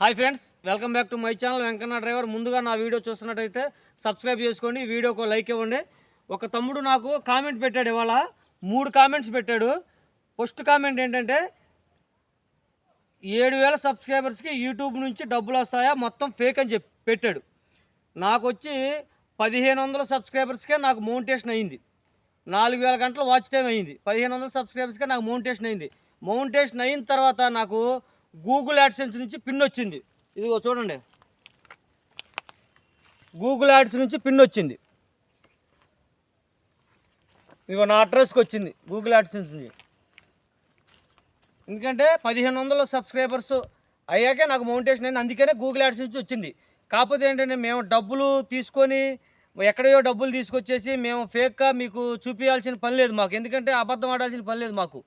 Hi friends welcome back to my channel Venkanna driver ముందుగా నా video చూస్తున్నట్టయితే subscribe చేసుకోండి వీడియోకు లైక్ ఇవ్వండి. ఒక తమ్ముడు నాకు కామెంట్ పెట్టాడు ఇవాళ మూడు కామెంట్స్ పెట్టాడు. ఫస్ట్ కామెంట్ ఏంటంటే ఏడు వేల సబ్స్క్రైబర్స్కి యూట్యూబ్ నుంచి డబ్బులు వస్తాయా? మొత్తం ఫేక్ అని చెప్పి పెట్టాడు. నాకు వచ్చి పదిహేను వందల సబ్స్క్రైబర్స్కే నాకు మౌంటేషన్ అయింది. నాలుగు వేల గంటల వాచ్ టైం అయింది. పదిహేను వందల సబ్స్క్రైబర్స్కే నాకు మౌంటేషన్ అయింది. మౌంటేషన్ అయిన తర్వాత నాకు గూగుల్ యాడ్సెన్స్ నుంచి పిన్ వచ్చింది. ఇదిగో చూడండి. గూగుల్ యాడ్స్ నుంచి పిన్ వచ్చింది. ఇదిగో నా అడ్రస్కి వచ్చింది గూగుల్ యాడ్సెన్స్ నుంచి ఎందుకంటే పదిహేను వందల సబ్స్క్రైబర్స్ అయ్యాకే నాకు మౌంటేషన్ అయింది. అందుకనే గూగుల్ యాడ్స్ నుంచి వచ్చింది. కాకపోతే ఏంటంటే మేము డబ్బులు తీసుకొని ఎక్కడయో డబ్బులు తీసుకొచ్చేసి మేము ఫేక్గా మీకు చూపించాల్సిన పని లేదు మాకు. ఎందుకంటే అబద్ధం ఆడాల్సిన పని లేదు మాకు.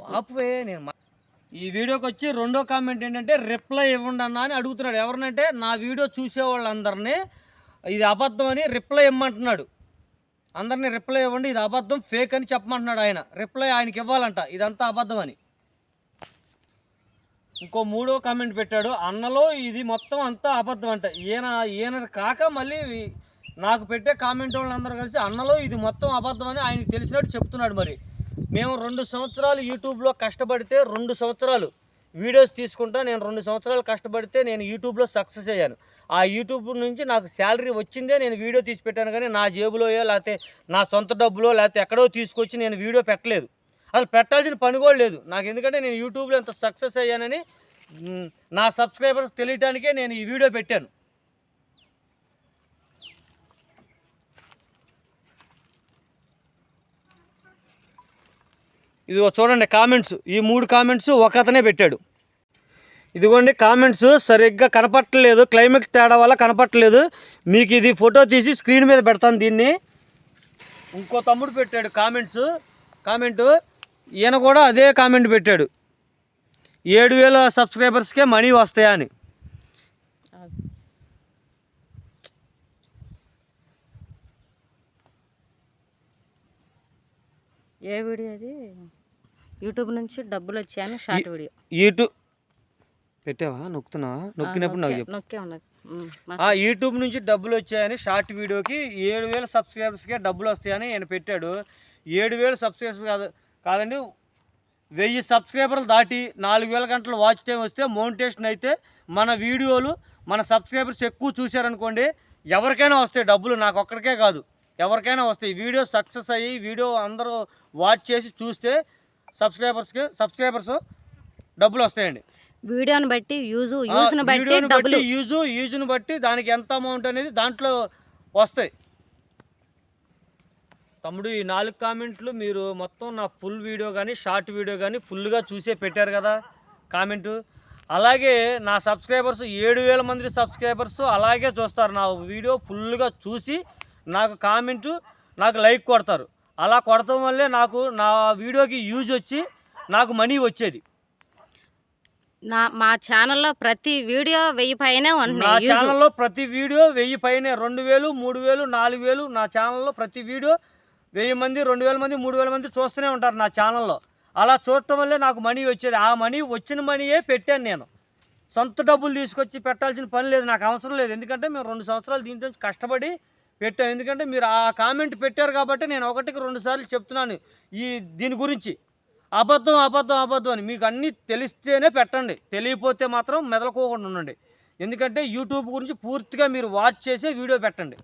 ఆపువే నేను మా- ఈ వీడియోకి వచ్చి రెండో కామెంట్ ఏంటంటే రిప్లై ఇవ్వండి అన్న అని అడుగుతున్నాడు. ఎవరినంటే నా వీడియో చూసే వాళ్ళందరినీ ఇది అబద్ధం అని రిప్లై ఇమ్మంటున్నాడు. అందరినీ రిప్లై ఇవ్వండి ఇది అబద్ధం ఫేక్ అని చెప్పమంటున్నాడు ఆయన. రిప్లై ఆయనకి ఇవ్వాలంట ఇదంతా అబద్ధం అని. ఇంకో మూడో కామెంట్ పెట్టాడు అన్నలో ఇది మొత్తం అంతా అబద్ధం అంట. ఈయన ఈయన కాక మళ్ళీ నాకు పెట్టే కామెంట్ వాళ్ళందరూ కలిసి అన్నలో ఇది మొత్తం అబద్ధం అని ఆయనకి తెలిసినట్టు చెప్తున్నాడు మరి. మేము రెండు సంవత్సరాలు యూట్యూబ్లో కష్టపడితే రెండు సంవత్సరాలు వీడియోస్ తీసుకుంటా నేను రెండు సంవత్సరాలు కష్టపడితే నేను యూట్యూబ్లో సక్సెస్ అయ్యాను. ఆ యూట్యూబ్ నుంచి నాకు శాలరీ వచ్చిందే నేను వీడియో తీసి పెట్టాను కానీ నా జేబులోయో లేకపోతే నా సొంత డబ్బులో లేకపోతే ఎక్కడో తీసుకొచ్చి నేను వీడియో పెట్టలేదు. అసలు పెట్టాల్సిన పని కూడా లేదు. నాకు ఎందుకంటే నేను యూట్యూబ్లో ఎంత సక్సెస్ అయ్యానని నా సబ్స్క్రైబర్స్ తెలియటానికే నేను ఈ వీడియో పెట్టాను. ఇదిగో చూడండి కామెంట్స్ ఈ మూడు కామెంట్స్ ఒక అతనే పెట్టాడు. ఇదిగోండి కామెంట్స్ సరిగ్గా కనపట్టలేదు. క్లైమేట్ తేడా వల్ల కనపట్టలేదు. మీకు ఇది ఫోటో తీసి స్క్రీన్ మీద పెడతాను దీన్ని. ఇంకో తమ్ముడు పెట్టాడు కామెంట్స్ కామెంటు ఈయన కూడా అదే కామెంట్ పెట్టాడు. ఏడు వేల సబ్స్క్రైబర్స్కే మనీ వస్తాయా అని. ఏ వీడియో అది? యూట్యూబ్ నుంచి డబ్బులు వచ్చాయని షార్ట్ వీడియో. యూట్యూబ్ పెట్టావా? నొక్కుతున్నావా? నొక్కినప్పుడు నాకు చెప్పు నొక్కే ఉన్నది యూట్యూబ్ నుంచి డబ్బులు వచ్చాయని షార్ట్ వీడియోకి ఏడు వేల సబ్స్క్రైబర్స్కే డబ్బులు వస్తాయని ఆయన పెట్టాడు. ఏడు వేల సబ్స్క్రైబర్స్ కాదు కాదండి వెయ్యి సబ్స్క్రైబర్లు దాటి నాలుగు వేల గంటల వాచ్ టైం వస్తే మౌంటేషన్ అయితే మన వీడియోలు మన సబ్స్క్రైబర్స్ ఎక్కువ చూశారనుకోండి ఎవరికైనా వస్తాయి డబ్బులు. నాకు ఒక్కడికే కాదు ఎవరికైనా వస్తాయి. వీడియో సక్సెస్ అయ్యి వీడియో అందరూ వాచ్ చేసి చూస్తే సబ్స్క్రైబర్స్కి సబ్స్క్రైబర్స్ డబ్బులు వస్తాయండి. వీడియోని బట్టి యూజ్ యూజ్ని బట్టి వీడియోని డబ్బులు. బట్టి యూజు యూజ్ని బట్టి దానికి ఎంత అమౌంట్ అనేది దాంట్లో వస్తాయి. తమ్ముడు ఈ నాలుగు కామెంట్లు మీరు మొత్తం నా ఫుల్ వీడియో కానీ షార్ట్ వీడియో కానీ ఫుల్గా చూసే పెట్టారు కదా కామెంటు. అలాగే నా సబ్స్క్రైబర్స్ ఏడు వేల మంది సబ్స్క్రైబర్స్ అలాగే చూస్తారు. నా వీడియో ఫుల్గా చూసి నాకు కామెంటు నాకు లైక్ కొడతారు. అలా కొడటం వల్లే నాకు నా వీడియోకి యూజ్ వచ్చి నాకు మనీ వచ్చేది. నా మా ఛానల్లో ప్రతి వీడియో వెయ్యి పైనే నా ఉంటున్నాయి యూజ్. ఛానల్లో ప్రతి వీడియో వెయ్యి పైనే రెండు వేలు మూడు వేలు నాలుగు వేలు నా ఛానల్లో ప్రతి వీడియో వెయ్యి మంది రెండు వేల మంది మూడు వేల మంది చూస్తూనే ఉంటారు నా ఛానల్లో. అలా చూడటం వల్లే నాకు మనీ వచ్చేది. ఆ మనీ వచ్చిన మనీయే పెట్టాను నేను. సొంత డబ్బులు తీసుకొచ్చి పెట్టాల్సిన పని లేదు నాకు అవసరం లేదు. ఎందుకంటే మేము రెండు సంవత్సరాలు దీంట్లో నుంచి కష్టపడి పెట్టాం. ఎందుకంటే మీరు ఆ కామెంట్ పెట్టారు కాబట్టి నేను ఒకటికి రెండు సార్లు చెప్తున్నాను ఈ దీని గురించి. అబద్ధం అబద్ధం అబద్ధం అని. మీకు అన్నీ తెలిస్తేనే పెట్టండి. తెలియపోతే మాత్రం మెదలుకోకుండా ఉండండి. ఎందుకంటే యూట్యూబ్ గురించి పూర్తిగా మీరు వాచ్ చేసే వీడియో పెట్టండి.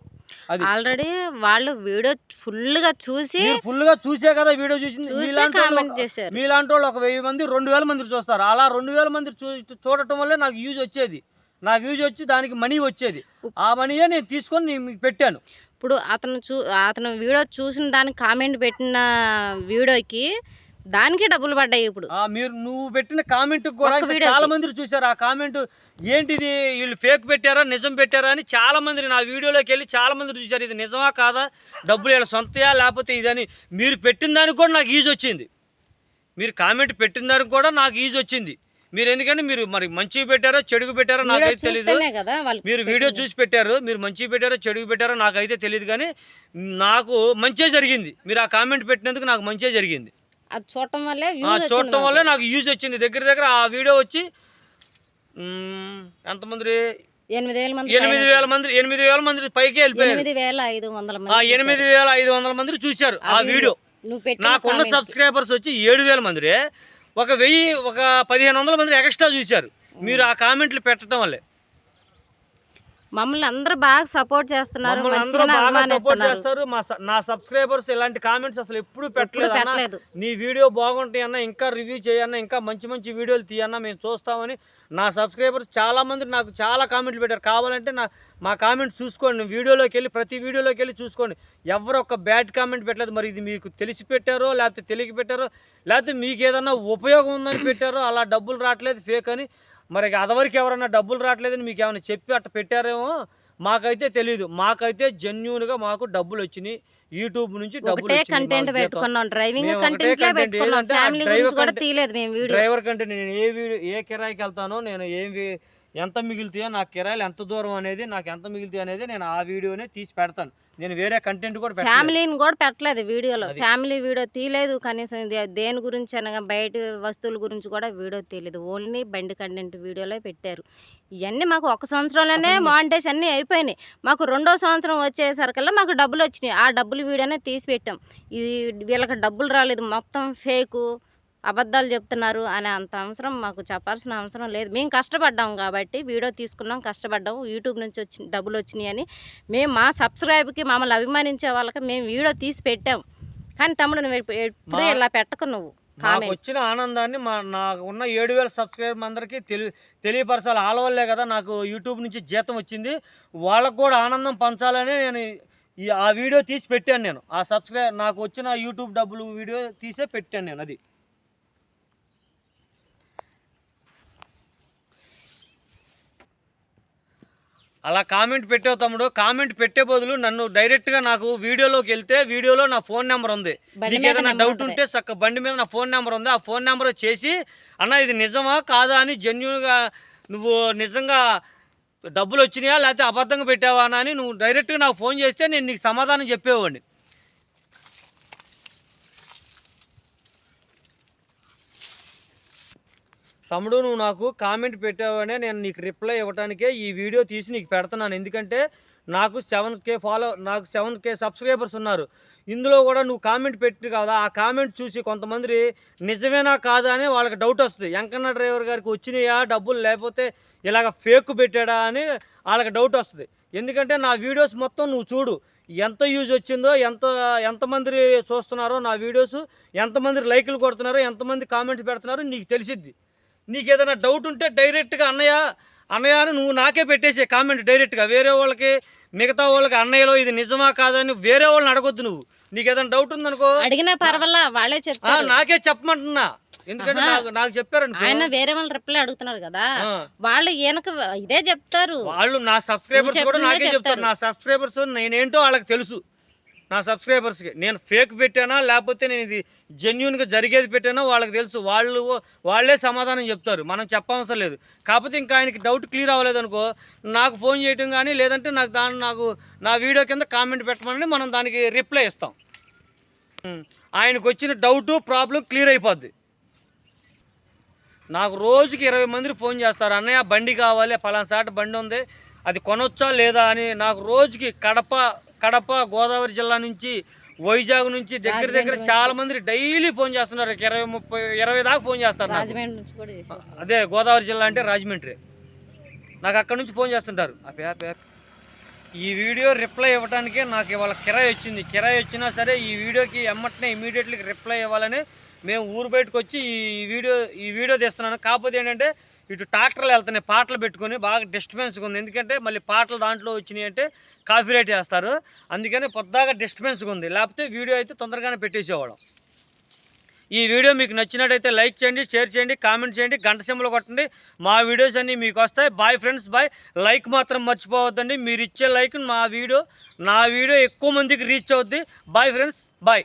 అది. ఆల్రెడీ వాళ్ళు వీడియో ఫుల్గా చూసి మీరు ఫుల్గా చూసే కదా వీడియో చూసింది. చూసి మీలాంటి వాళ్ళు కామెంట్ ఒక- చేశారు. మీలాంటి వాళ్ళు ఒక వెయ్యి మంది రెండు వేల మంది చూస్తారు. అలా రెండు వేల మంది చూ చూడటం వల్లే నాకు యూజ్ వచ్చేది. నాకు యూజ్ వచ్చి దానికి మనీ వచ్చేది. ఆ మనీయే నేను తీసుకొని నేను మీకు పెట్టాను. ఇప్పుడు అతను చూ అతను వీడియో చూసిన దానికి కామెంట్ పెట్టిన వీడియోకి దానికి డబ్బులు పడ్డాయి ఇప్పుడు. మీరు నువ్వు పెట్టిన కామెంట్ కూడా. చాలా మంది చూశారు. ఆ కామెంట్ ఏంటిది? వీళ్ళు ఫేక్ పెట్టారా? నిజం పెట్టారా? అని చాలా మంది నా వీడియోలోకి వెళ్ళి చాలా మంది చూశారు. ఇది నిజమా కాదా? డబ్బులు వీళ్ళ సొంతయా? లేకపోతే ఇదని మీరు పెట్టిన దానికి కూడా నాకు ఈజ్ వచ్చింది. మీరు కామెంట్ పెట్టిన దానికి కూడా నాకు ఈజ్ వచ్చింది. మీరు ఎందుకంటే మీరు మరి మంచిగా పెట్టారో చెడుగు పెట్టారో నాకైతే తెలియదు మీరు వీడియో చూసి పెట్టారు మీరు మంచిగా పెట్టారో చెడుగు పెట్టారో నాకైతే తెలియదు కానీ నాకు మంచే జరిగింది. మీరు ఆ కామెంట్ పెట్టినందుకు నాకు మంచే జరిగింది. అది చూడటం వల్లే చూడటం. వల్లే నాకు యూజ్ వచ్చింది. దగ్గర దగ్గర ఆ వీడియో వచ్చి ఎంతమంది ఎనిమిది వేల మంది ఎనిమిది వేల మంది ఎనిమిది వేల మంది పైకి వెళ్ళిపోయారు. ఎనిమిది వేల ఐదు వందల ఆ మంది ఎనిమిది వేల ఐదు వందల మంది చూశారు ఆ వీడియో. నాకున్న. సబ్స్క్రైబర్స్ వచ్చి ఏడు వేల మంది ఒక వెయ్యి ఒక పదిహేను వందల మంది ఎక్స్ట్రా చూశారు. మీరు ఆ కామెంట్లు పెట్టడం వల్లే. మమ్మల్ని అందరూ బాగా సపోర్ట్ చేస్తున్నారు చేస్తారు. నా సబ్స్క్రైబర్స్ ఇలాంటి కామెంట్స్ అసలు ఎప్పుడు పెట్టలేదు అన్న పెట్టలేదు. నీ వీడియో బాగుంటాయి అన్న ఇంకా రివ్యూ చేయన్న ఇంకా మంచి మంచి వీడియోలు తీయన్న మేము చూస్తామని నా సబ్స్క్రైబర్స్ చాలా మంది నాకు చాలా కామెంట్లు పెట్టారు. కావాలంటే నా మా కామెంట్స్ చూసుకోండి. వీడియోలోకి వెళ్ళి ప్రతి వీడియోలోకి వెళ్ళి చూసుకోండి. ఎవరు ఒక బ్యాడ్ కామెంట్ పెట్టలేదు. మరి ఇది మీకు తెలిసి పెట్టారో లేకపోతే తెలియక పెట్టారో లేకపోతే మీకు ఏదన్నా ఉపయోగం ఉందని పెట్టారో అలా డబ్బులు రావట్లేదు ఫేక్ అని మరి అదవరికి ఎవరన్నా డబ్బులు రావట్లేదని మీకు ఏమైనా చెప్పి అట్ట పెట్టారేమో మాకైతే తెలియదు మాకైతే జెన్యున్గా మాకు డబ్బులు వచ్చినాయి యూట్యూబ్ నుంచి డబ్బులు. కంటెంట్. పెట్టుకున్నాం డ్రైవింగ్ కంటెంట్ డ్రైవర్ కంటే నేను ఏ వీడియో ఏ కిరాయికి వెళ్తానో నేను ఏం ఎంత మిగులుతాయో నాకు కిరాయిలు ఎంత దూరం అనేది నాకు ఎంత మిగులుతాయి అనేది నేను ఆ వీడియోనే తీసి పెడతాను. నేను వేరే కంటెంట్ కూడా ఫ్యామిలీని కూడా పెట్టలేదు వీడియోలో. ఫ్యామిలీ వీడియో తీయలేదు కనీసం దేని గురించి అనగా బయట వస్తువుల గురించి కూడా వీడియో తీయలేదు. ఓన్లీ బండి కంటెంట్ వీడియోలో పెట్టారు. ఇవన్నీ మాకు ఒక సంవత్సరంలోనే మానిటైజ్ అన్నీ అయిపోయినాయి. మాకు రెండో సంవత్సరం వచ్చేసరికల్లా మాకు డబ్బులు వచ్చినాయి. ఆ డబ్బులు వీడియోనే తీసి పెట్టాం. ఇది వీళ్ళకి డబ్బులు రాలేదు. మొత్తం ఫేకు అబద్ధాలు చెప్తున్నారు అనే అంత అవసరం మాకు చెప్పాల్సిన అవసరం లేదు. మేము కష్టపడ్డాం కాబట్టి వీడియో తీసుకున్నాం కష్టపడ్డాం యూట్యూబ్ నుంచి వచ్చి డబ్బులు వచ్చినాయి అని. మేము మా సబ్స్క్రైబ్కి మమ్మల్ని అభిమానించే వాళ్ళకి మేము వీడియో తీసి పెట్టాం. కానీ తమ్ముడు నువ్వు ఎప్పుడు ఇలా పెట్టకు నువ్వు. నాకు వచ్చిన ఆనందాన్ని మా నాకు ఉన్న ఏడు వేల సబ్స్క్రైబర్ అందరికీ తెలి తెలియపరచాలి. వాళ్ళ వల్లే కదా నాకు యూట్యూబ్ నుంచి జీతం వచ్చింది. వాళ్ళకు కూడా ఆనందం పంచాలని నేను ఆ వీడియో తీసి పెట్టాను నేను. ఆ సబ్స్క్రైబ్ నాకు వచ్చిన యూట్యూబ్ డబ్బులు వీడియో తీసే పెట్టాను నేను అది. అలా కామెంట్ పెట్టావు తమ్ముడు. కామెంట్ పెట్టే బదులు నన్ను డైరెక్ట్గా నాకు వీడియోలోకి వెళ్తే వీడియోలో నా ఫోన్ నెంబర్ ఉంది. నీకు ఏదైనా డౌట్. ఉంటే చక్క బండి మీద నా ఫోన్ నెంబర్ ఉంది. ఆ ఫోన్ నెంబర్ చేసి అన్న ఇది నిజమా? కాదా? అని జెన్యున్గా నువ్వు నిజంగా డబ్బులు వచ్చినాయా? లేకపోతే అబద్ధంగా పెట్టావా? అని నువ్వు డైరెక్ట్గా నాకు ఫోన్ చేస్తే నేను నీకు సమాధానం చెప్పేవాడిని. తమ్ముడు నువ్వు నాకు కామెంట్ పెట్టావనే నేను నీకు రిప్లై ఇవ్వడానికే ఈ వీడియో తీసి నీకు పెడుతున్నాను. ఎందుకంటే నాకు సెవెన్ కే ఫాలో నాకు సెవెన్ కే సబ్స్క్రైబర్స్ ఉన్నారు. ఇందులో కూడా నువ్వు కామెంట్ పెట్టి కదా ఆ కామెంట్ చూసి కొంతమంది నిజమేనా కాదా అని వాళ్ళకి డౌట్ వస్తుంది. వెంకన్న డ్రైవర్ గారికి వచ్చినాయా డబ్బులు లేకపోతే ఇలాగ ఫేక్ పెట్టాడా అని వాళ్ళకి డౌట్ వస్తుంది. ఎందుకంటే నా వీడియోస్ మొత్తం నువ్వు చూడు. ఎంత యూజ్ వచ్చిందో ఎంత ఎంతమంది చూస్తున్నారో నా వీడియోస్ ఎంతమంది లైకులు కొడుతున్నారో ఎంతమంది కామెంట్స్ పెడుతున్నారో నీకు తెలిసిద్ది. నీకు ఏదైనా డౌట్ ఉంటే డైరెక్ట్గా అన్నయ్య అన్నయ్య అని నువ్వు నాకే పెట్టేసే కామెంట్ డైరెక్ట్గా వేరే వాళ్ళకి మిగతా వాళ్ళకి అన్నయ్యలో ఇది నిజమా కాదని వేరే వాళ్ళని అడగొద్దు నువ్వు. నీకు ఏదైనా డౌట్ ఉందనుకో అడిగినా పర్వాలా? వాళ్ళే ఆ, చెప్తారు. నాకే చెప్పమంటున్నా. ఎందుకంటే నాకు నాకు చెప్పారనుకో. ఆయన వేరే వాళ్ళ రిప్లై అడుగుతున్నారు కదా. వాళ్ళు ఈయనకు ఇదే చెప్తారు. వాళ్ళు నా సబ్స్క్రైబర్స్ కూడా నాకే చెప్తారు. నా సబ్స్క్రైబర్స్ నేనేంటో వాళ్ళకి తెలుసు. నా సబ్స్క్రైబర్స్కి. నేను ఫేక్ పెట్టానా? లేకపోతే నేను ఇది జెన్యున్గా జరిగేది పెట్టానో? వాళ్ళకి తెలుసు. వాళ్ళు వాళ్ళే సమాధానం చెప్తారు. మనం చెప్పవసరం లేదు. కాకపోతే ఇంకా ఆయనకి డౌట్ క్లియర్ అవ్వలేదు అనుకో నాకు ఫోన్ చేయటం కానీ లేదంటే నాకు దాని నాకు నా వీడియో కింద కామెంట్ పెట్టమని మనం దానికి రిప్లై ఇస్తాం. ఆయనకు వచ్చిన డౌటు ప్రాబ్లం క్లియర్ అయిపోద్ది. నాకు రోజుకి ఇరవై మంది ఫోన్ చేస్తారు. అన్నయ్య బండి కావాలి పలానా సాట బండి ఉంది. అది కొనొచ్చా లేదా అని నాకు రోజుకి కడప కడప గోదావరి జిల్లా నుంచి వైజాగ్ నుంచి దగ్గర దగ్గర చాలా మంది డైలీ ఫోన్ చేస్తున్నారు. ఇరవై ముప్పై ఇరవై దాకా ఫోన్ చేస్తారు అదే గోదావరి జిల్లా అంటే రాజమండ్రి. నాకు అక్కడ నుంచి ఫోన్ చేస్తుంటారు. ఈ వీడియో రిప్లై ఇవ్వడానికే నాకు ఇవాళ కిరాయి వచ్చింది. కిరాయి వచ్చినా సరే ఈ వీడియోకి ఎమ్మటనే ఇమీడియట్లీ రిప్లై ఇవ్వాలని మేము ఊరు బయటకు వచ్చి ఈ వీడియో ఈ వీడియో తీస్తున్నాను. కాకపోతే ఏంటంటే ఇటు ట్రాక్టర్లు వెళ్తున్నాయి పాటలు పెట్టుకొని బాగా డిస్టర్బెన్స్గా ఉంది. ఎందుకంటే మళ్ళీ పాటలు దాంట్లో వచ్చినాయి అంటే కాఫీ రేట్ చేస్తారు అందుకని పొద్దాగా డిస్టర్బెన్స్గా ఉంది. లేకపోతే వీడియో అయితే తొందరగానే పెట్టేసేవాళ్ళం. ఈ వీడియో మీకు నచ్చినట్టయితే లైక్ చేయండి షేర్ చేయండి కామెంట్ చేయండి గంట సింబలు కొట్టండి. మా వీడియోస్ అన్నీ మీకు వస్తాయి. బాయ్ ఫ్రెండ్స్ బాయ్ లైక్ మాత్రం మర్చిపోవద్దండి. మీరు ఇచ్చే లైక్ మా వీడియో నా వీడియో ఎక్కువ మందికి రీచ్ అవుద్ది. Bye friends bye